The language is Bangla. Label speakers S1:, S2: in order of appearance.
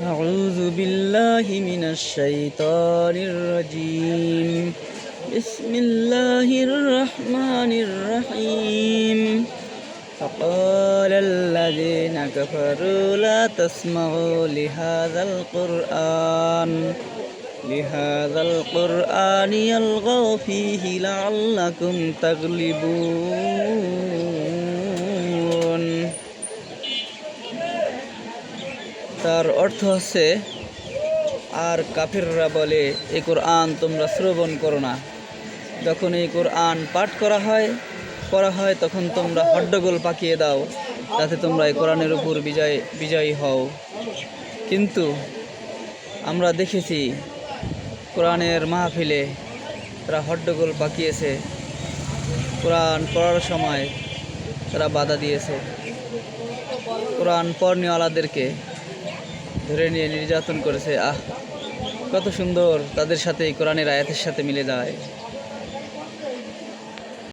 S1: أعوذ بالله من الشيطان الرجيم بسم الله الرحمن الرحيم فقال الذين كفروا لا تسمعوا لهذا القرآن لهذا القرآن يلغوا فيه لعلكم تغلبون তার অর্থ হচ্ছে আর কাফিররা বলে এই কোরআন তোমরা শ্রবণ করো না। যখন এই কোরআন পাঠ করা হয় করা হয়, তখন তোমরা হড্ডগোল পাকিয়ে দাও যাতে তোমরা এই কোরআনের উপর বিজয়, বিজয়ী হও। কিন্তু আমরা দেখেছি, কোরআনের মাহফিলে তারা হড্ডগোল পাকিয়েছে। কোরআন পড়ার সময় তারা বাধা দিয়েছে। কোরআন পড়নিওয়ালাদেরকে ধরে নিয়ে নির্যাতন করেছে। আহ কত সুন্দর তাদের সাথে কোরআনের আয়াতের সাথে মিলে যায়।